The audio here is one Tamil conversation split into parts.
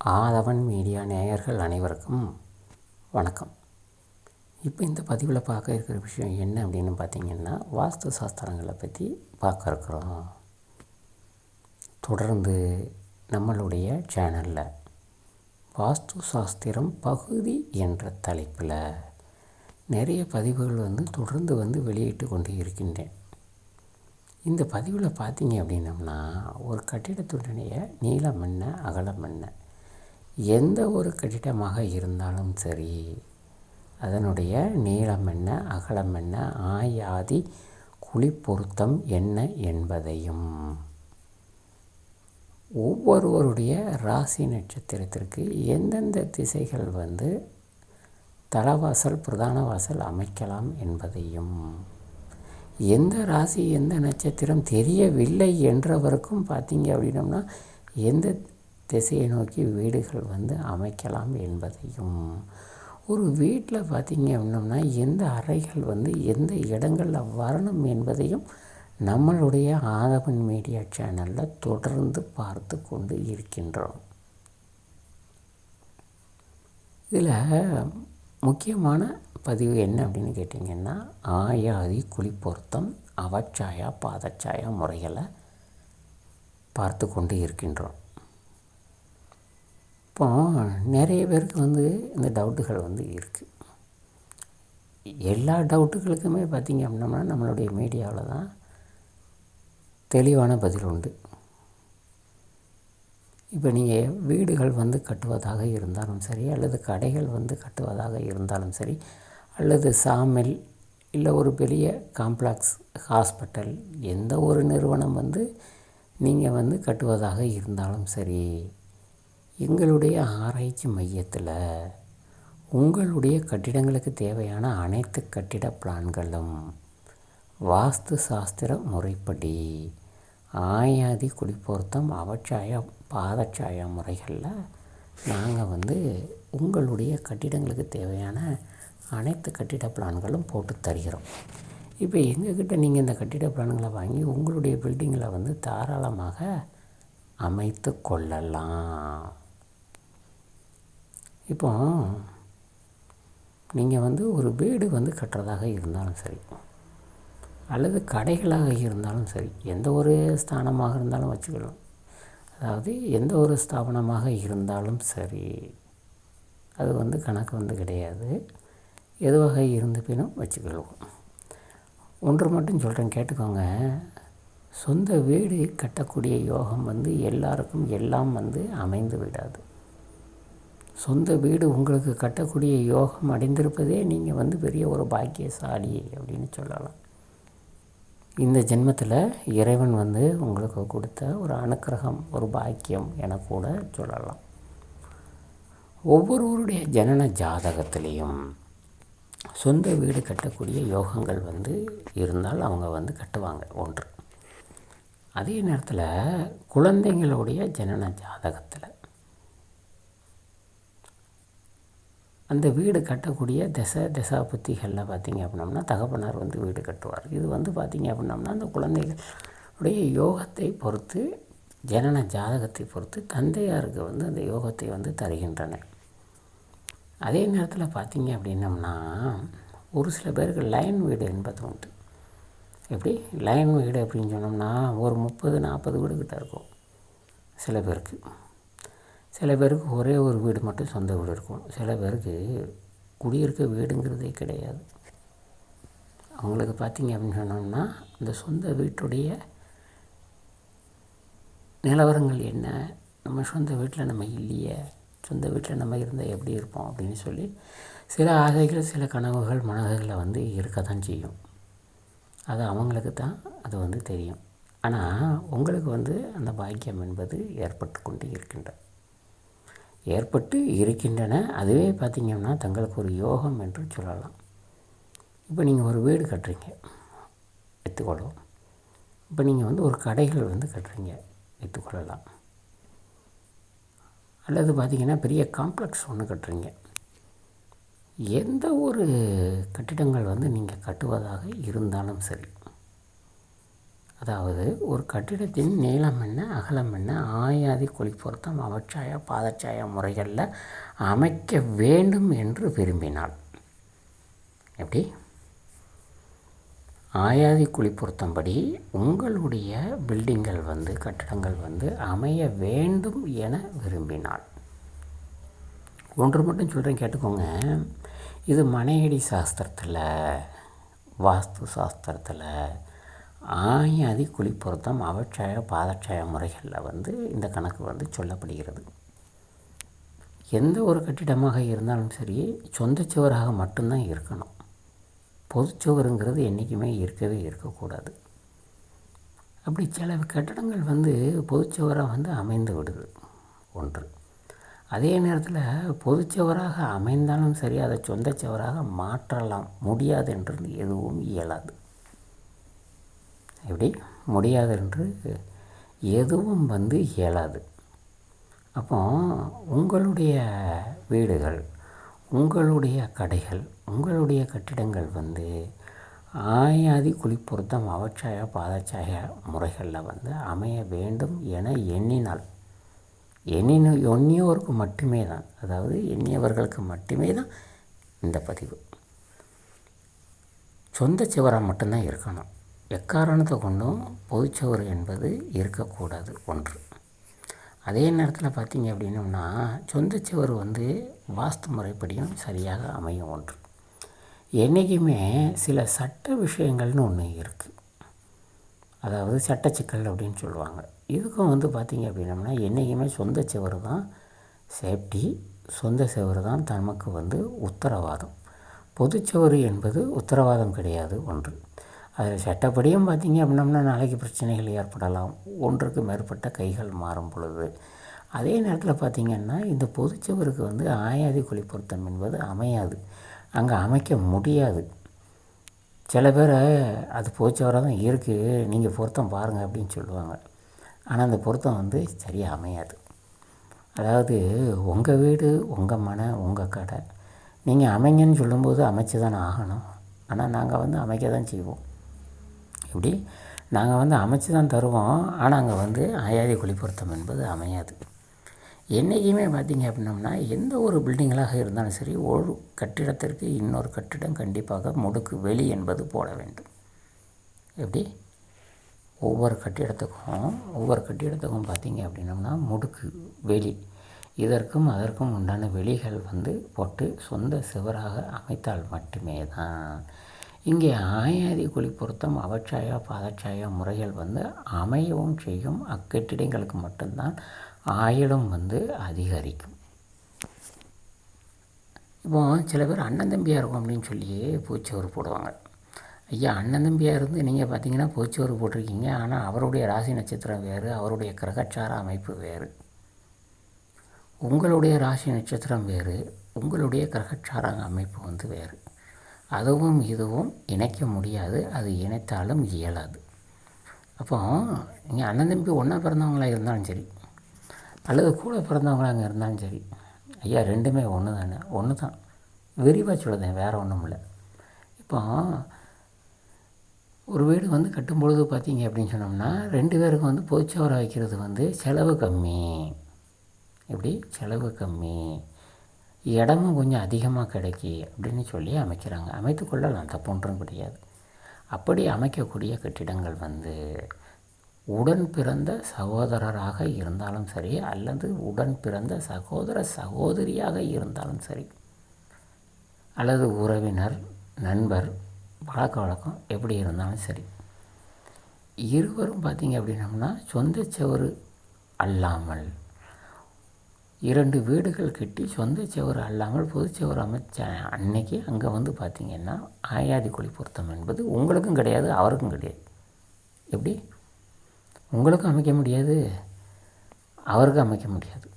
ஆதவன் மீடியா நேயர்கள் அனைவருக்கும் வணக்கம். இப்போ இந்த பதிவில் பார்க்க இருக்கிற விஷயம் என்ன அப்படின்னு பார்த்தீங்கன்னா வாஸ்து சாஸ்திரங்களை பற்றி பார்க்க இருக்கிறோம். தொடர்ந்து நம்மளுடைய சேனலில் வாஸ்து சாஸ்திரம் பகுதி என்ற தலைப்பில் நிறைய பதிவுகள் வந்து தொடர்ந்து வந்து வெளியிட்டு கொண்டு இருக்கின்றேன். இந்த பதிவில் பார்த்தீங்க அப்படின்னம்னா ஒரு கட்டிடத்துடைய நீளம் என்ன அகலம் என்ன எந்த ஒரு கட்டிடமாக இருந்தாலும் சரி அதனுடைய நீளம் என்ன அகலம் என்ன ஆயாதி குழி பொருத்தம் என்ன என்பதையும். ஒவ்வொருவருடைய ராசி நட்சத்திரத்திற்கு எந்தெந்த திசைகள் வந்து தலவாசல் பிரதான வாசல் அமைக்கலாம் என்பதையும். எந்த ராசி எந்த நட்சத்திரம் தெரியவில்லை என்றவருக்கும் பார்த்தீங்க அப்படின்னம்னா எந்த திசையை நோக்கி வீடுகள் வந்து அமைக்கலாம் என்பதையும். ஒரு வீட்டில் பார்த்திங்க அப்படின்னம்னா எந்த அறைகள் வந்து எந்த இடங்களில் வரணும் என்பதையும் நம்மளுடைய ஆதவன் மீடியா சேனலில் தொடர்ந்து பார்த்து கொண்டு இருக்கின்றோம். இதில் முக்கியமான பதிவு என்ன அப்படின்னு கேட்டிங்கன்னா ஆயாதி குழி பொருத்தம் அவச்சாயா பாதச்சாயா முறைகளை பார்த்து கொண்டு இருக்கின்றோம். இப்போது நிறைய பேருக்கு வந்து இந்த டவுட்டுகள் வந்து இருக்குது எல்லா டவுட்டுகளுக்குமே பார்த்திங்க அப்படின்னா நம்மளுடைய மீடியாவில் தான் தெளிவான பதில் உண்டு. இப்போ நீங்கள் வீடுகள் வந்து கட்டுவதாக இருந்தாலும் சரி அல்லது கடைகள் வந்து கட்டுவதாக இருந்தாலும் சரி அல்லது சாமில் இல்லை ஒரு பெரிய காம்ப்ளெக்ஸ் ஹாஸ்பிட்டல் எந்த ஒரு நிறுவனம் வந்து நீங்கள் வந்து கட்டுவதாக இருந்தாலும் சரி எங்களுடைய ஆராய்ச்சி மையத்தில் உங்களுடைய கட்டிடங்களுக்கு தேவையான அனைத்து கட்டிட பிளான்களும் வாஸ்து சாஸ்திர முறைப்படி ஆயாதி குடிப்பொருத்தம் அவச்சாய பாதச்சாய முறைகளில் நாங்கள் வந்து உங்களுடைய கட்டிடங்களுக்கு தேவையான அனைத்து கட்டிட பிளான்களும் போட்டு தருகிறோம். இப்போ எங்கக்கிட்ட நீங்கள் இந்த கட்டிட பிளான்களை வாங்கி உங்களுடைய பில்டிங்கில் வந்து தாராளமாக அமைத்து கொள்ளலாம். இப்போ நீங்கள் வந்து ஒரு வீடு வந்து கட்டுறதாக இருந்தாலும் சரி அல்லது கடைகளாக இருந்தாலும் சரி எந்த ஒரு ஸ்தானமாக இருந்தாலும் வச்சுக்கலாம். அதாவது எந்த ஒரு ஸ்தாபனமாக இருந்தாலும் சரி அது வந்து கணக்கு வந்து கிடையாது. எதுவாக இருந்த பின்னும் வச்சுக்கிடுவோம் ஒன்று மட்டும் சொல்கிறேன் கேட்டுக்கோங்க. சொந்த வீடு கட்டக்கூடிய யோகம் வந்து எல்லாருக்கும் எல்லாம் வந்து அமைந்து விடாது. சொந்த வீடு உங்களுக்கு கட்டக்கூடிய யோகம் அடைந்திருப்பதே நீங்கள் வந்து பெரிய ஒரு பாக்கியசாலி அப்படின்னு சொல்லலாம். இந்த ஜென்மத்தில் இறைவன் வந்து உங்களுக்கு கொடுத்த ஒரு அனுக்கிரகம் ஒரு பாக்கியம் என கூட சொல்லலாம். ஒவ்வொருவருடைய ஜனன ஜாதகத்திலையும் சொந்த வீடு கட்டக்கூடிய யோகங்கள் வந்து இருந்தால் அவங்க வந்து கட்டுவாங்க ஒன்று. அதே நேரத்தில் குழந்தைங்களுடைய ஜனன ஜாதகத்தில் அந்த வீடு கட்டக்கூடிய திசை திசா புத்திகளில் பார்த்திங்க அப்படின்னம்னா தகப்பனார் வந்து வீடு கட்டுவார். இது வந்து பார்த்திங்க அப்படின்னம்னா அந்த குழந்தைகளுடைய யோகத்தை பொறுத்து ஜனன ஜாதகத்தை பொறுத்து தந்தையாருக்கு வந்து அந்த யோகத்தை வந்து தருகின்றன அதே நேரத்தில் பார்த்திங்க அப்படின்னம்னா ஒரு சில பேருக்கு லைன் வீடு என்பது உண்டு. எப்படி? லைன் வீடு அப்படின்னு சொன்னோம்னா ஒரு முப்பது நாற்பது வீடு கிட்ட இருக்கும். சில பேருக்கு. சில பேருக்கு ஒரே ஒரு வீடு மட்டும் சொந்த வீடு இருக்கும். சில பேருக்கு குடியிருக்க வீடுங்கிறதே கிடையாது. அவங்களுக்கு பார்த்திங்க அப்படின்னு சொன்னோம்னா அந்த சொந்த வீட்டுடைய நிலவரங்கள் என்ன? நம்ம சொந்த வீட்டில் நம்ம இல்லையே. சொந்த வீட்டில் நம்ம இருந்தால் எப்படி இருப்போம் அப்படின்னு சொல்லி சில ஆசைகள் சில கனவுகள் மனதுகளை வந்து இருக்க தான் செய்யும். அது அவங்களுக்கு தான் அது வந்து தெரியும். ஆனால் உங்களுக்கு வந்து அந்த பாக்கியம் என்பது ஏற்பட்டு கொண்டு இருக்கின்றது. ஏற்பட்டு இருக்கின்றன. அதுவே பார்த்திங்கன்னா தங்களுக்கு ஒரு யோகம் என்று சொல்லலாம். இப்போ நீங்கள் ஒரு வீடு கட்டுறீங்க. எடுத்துக்கொள்ளும் இப்போ நீங்கள் வந்து ஒரு கடைகள் வந்து கட்டுறீங்க. எடுத்துக்கொள்ளலாம் அல்லது பார்த்திங்கன்னா பெரிய காம்ப்ளெக்ஸ் ஒன்று கட்டுறீங்க. எந்த ஒரு கட்டிடங்கள் வந்து நீங்கள் கட்டுவதாக இருந்தாலும் சரி. அதாவது ஒரு கட்டிடத்தின் நீளம் என்ன அகலம் என்ன ஆயாதி குளிப்பொருத்தம் அவச்சாய பாதச்சாய முறைகளில் அமைக்க வேண்டும் என்று விரும்பினாள். எப்படி? ஆயாதி குளிப்பொருத்தம்படி உங்களுடைய பில்டிங்கள் வந்து கட்டடங்கள் வந்து அமைய வேண்டும் என விரும்பினாள். ஒன்று மட்டும் சொல்கிறேன் கேட்டுக்கோங்க. இது மனையடி சாஸ்திரத்தில் வாஸ்து சாஸ்திரத்தில் ஆயாதி குழி பொருத்தம் அவச்சாய பாதச்சாய முறைகளில் வந்து இந்த கணக்கு வந்து சொல்லப்படுகிறது. எந்த ஒரு கட்டிடமாக இருந்தாலும் சரி சொந்த சுவராக மட்டும்தான் இருக்கணும். பொதுச்சுவருங்கிறது என்றைக்குமே இருக்கவே இருக்கக்கூடாது. அப்படி சில கட்டடங்கள் வந்து பொதுச்சுவராக வந்து அமைந்து விடுது. ஒன்று. அதே நேரத்தில் பொதுச்சுவராக அமைந்தாலும் சரி அதை சொந்த சுவராக மாற்றலாம். முடியாது என்று எதுவும் இயலாது. எப்படி முடியாது என்று எதுவும் வந்து இயலாது. அப்போ உங்களுடைய வீடுகள் உங்களுடைய கடைகள் உங்களுடைய கட்டிடங்கள் வந்து ஆயாதி குளிப்பொருத்தம் அவச்சாய பாதச்சாய முறைகளில் வந்து அமைய வேண்டும் என எண்ணினால் எண்ணின எண்ணியோருக்கு மட்டுமே தான் அதாவது எண்ணியவர்களுக்கு மட்டுமே தான் இந்த பதிவு. சொந்த சிவராக மட்டும்தான் இருக்கணும். எக்காரணத்தை கொண்டும் பொதுச்சோறு என்பது இருக்கக்கூடாது ஒன்று. அதே நேரத்தில் பார்த்திங்க அப்படின்னம்னா சொந்தச்சுவர் வந்து வாஸ்து முறைப்படியும் சரியாக அமையும் ஒன்று. என்றைக்குமே சில சட்ட விஷயங்கள்னு ஒன்று இருக்குது அதாவது சட்ட சிக்கல் அப்படின்னு சொல்லுவாங்க. இதுக்கும் வந்து பார்த்திங்க அப்படின்னம்னா என்றைக்குமே சொந்த சுவர் தான் சேஃப்டி சொந்த சுவர் தான் தமக்கு வந்து உத்தரவாதம். பொதுச்சுவர் என்பது உத்தரவாதம் கிடையாது ஒன்று. அதில் சட்டப்படியும் பார்த்திங்க அப்படின்னம்னா நாளைக்கு பிரச்சனைகள் ஏற்படலாம். ஒன்றுக்கு மேற்பட்ட கைகள் மாறும் பொழுது. அதே நேரத்தில் பார்த்திங்கன்னா இந்த பொதுச்சுவருக்கு வந்து ஆயாதி குழி பொருத்தம் என்பது அமையாது. அங்கே அமைக்க முடியாது. சில பேர் அது போச்சவராக தான் இருக்குது நீங்கள் பொருத்தம் பாருங்கள் அப்படின்னு சொல்லுவாங்க. ஆனால் அந்த பொருத்தம் வந்து சரியாக அமையாது. அதாவது உங்கள் வீடு உங்கள் மனை உங்கள் கடை நீங்கள் அமைங்கன்னு சொல்லும்போது அமைச்சு தானே ஆகணும். ஆனால் நாங்கள் வந்து அமைக்க தான் செய்வோம். இப்படி நாங்கள் வந்து அமைச்சு தான் தருவோம். ஆனால் அங்கே வந்து அயாதி குளிப்பொருத்தம் என்பது அமையாது. என்றைக்குமே பார்த்திங்க அப்படின்னம்னா எந்த ஒரு பில்டிங்களாக இருந்தாலும் சரி ஒரு கட்டிடத்திற்கு இன்னொரு கட்டிடம் கண்டிப்பாக முடுக்கு வெளி என்பது போட வேண்டும். எப்படி? ஒவ்வொரு கட்டிடத்துக்கும் ஒவ்வொரு கட்டிடத்துக்கும் பார்த்திங்க அப்படின்னம்னா முடுக்கு வெளி. இதற்கும் அதற்கும் உண்டான வெளிகள் வந்து போட்டு சொந்த சுவராக அமைத்தால் மட்டுமே தான். இங்கே ஆயாதி குழி பொருத்தம் அவச்சாயா பாதச்சாயா முறைகள் வந்து அமையவும் செய்யும். அக்கட்டிடங்களுக்கு மட்டும்தான் ஆயுளும் வந்து அதிகரிக்கும். இப்போ சில பேர் அண்ணன் தம்பியாக இருக்கும் அப்படின்னு சொல்லி பூச்சோறு போடுவாங்க. ஐயா அண்ணன் தம்பியாக இருந்து நீங்கள் பார்த்தீங்கன்னா பூச்சோறு போட்டிருக்கீங்க. ஆனால் அவருடைய ராசி நட்சத்திரம் வேறு அவருடைய கிரகச்சார அமைப்பு வேறு. உங்களுடைய ராசி நட்சத்திரம் வேறு உங்களுடைய கிரகச்சார அமைப்பு வந்து வேறு. அதுவும் இதுவும் இணைக்க முடியாது அது இணைத்தாலும் இயலாது. அப்போ நீங்கள் அண்ணன் தம்பி ஒன்றா பிறந்தவங்களாக இருந்தாலும் சரி அல்லது கூட பிறந்தவங்களாக இருந்தாலும் சரி ஐயா ரெண்டுமே ஒன்று தானே ஒன்று தான் விரிவாக சொல்லுதேன் வேறு ஒன்றும் இல்லை. இப்போ ஒரு வீடு வந்து கட்டும் பொழுது பார்த்தீங்க அப்படின்னு சொன்னோம்னா ரெண்டு பேருக்கும் வந்து பொதுச்சோரை வைக்கிறது வந்து செலவு கம்மி. எப்படி? செலவு கம்மி. இடமும் கொஞ்சம் அதிகமாக கிடைக்கி அப்படின்னு சொல்லி அமைக்கிறாங்க. அமைத்து கொள்ளலாம் தப்புன்றும் கிடையாது. அப்படி அமைக்கக்கூடிய கட்டிடங்கள் வந்து உடன் பிறந்த சகோதரராக இருந்தாலும் சரி அல்லது உடன் பிறந்த சகோதர சகோதரியாக இருந்தாலும் சரி அல்லது உறவினர் நண்பர் பழக்க வழக்கம் எப்படி இருந்தாலும் சரி இருவரும் பார்த்திங்க அப்படின்னம்னா சொந்த செவரு அல்லாமல் இரண்டு வீடுகள் கட்டி சொந்த செவரு அல்லாமல் பொதுச்செவரு அமைச்ச அன்னைக்கு அங்கே வந்து பார்த்திங்கன்னா ஆயாதி குழி பொருத்தம் என்பது உங்களுக்கும் கிடையாது அவருக்கும் கிடையாது. எப்படி? உங்களுக்கும் அமைக்க முடியாது அவருக்கும் அமைக்க முடியாது.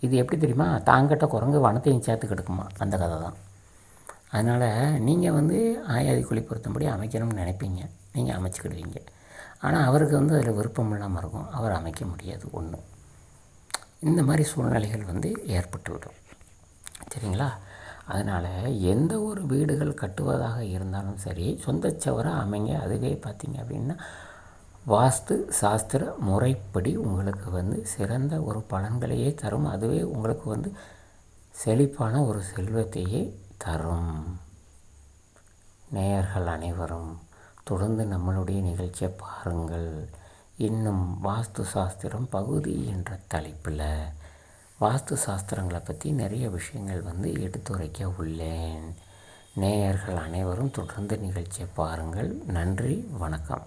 இது எப்படி தெரியுமா? தாங்கிட்ட குரங்கு வனத்தையும் சேர்த்து கிடக்குமா? அந்த கதை தான். அதனால் நீங்கள் வந்து ஆயாதி குழி பொருத்தம்படி அமைக்கணும்னு நினைப்பீங்க. நீங்கள் அமைச்சிக்கிடுவீங்க. ஆனால் அவருக்கு வந்து அதில் விருப்பம் இல்லாமல் இருக்கும். அவர் அமைக்க முடியாது ஒன்று இந்த மாதிரி சூழ்நிலைகள் வந்து ஏற்பட்டுவிடும். சரிங்களா? அதனால் எந்த ஒரு வீடுகள் கட்டுவதாக இருந்தாலும் சரி சொந்த சவராக அமைங்க. அதுவே பார்த்திங்க அப்படின்னா வாஸ்து சாஸ்திர முறைப்படி உங்களுக்கு வந்து சிறந்த ஒரு பலன்களையே தரும். அதுவே உங்களுக்கு வந்து செழிப்பான ஒரு செல்வத்தையே தரும். நேயர்கள் அனைவரும் தொடர்ந்து நம்மளுடைய நிகழ்ச்சியை பாருங்கள். இன்னும் வாஸ்து சாஸ்திரம் பகுதி என்ற தலைப்பில் வாஸ்து சாஸ்திரங்களை பற்றி நிறைய விஷயங்கள் வந்து எடுத்துரைக்க உள்ளேன். நேயர்கள் அனைவரும் தொடர்ந்து நிகழ்ச்சியை பாருங்கள். நன்றி. வணக்கம்.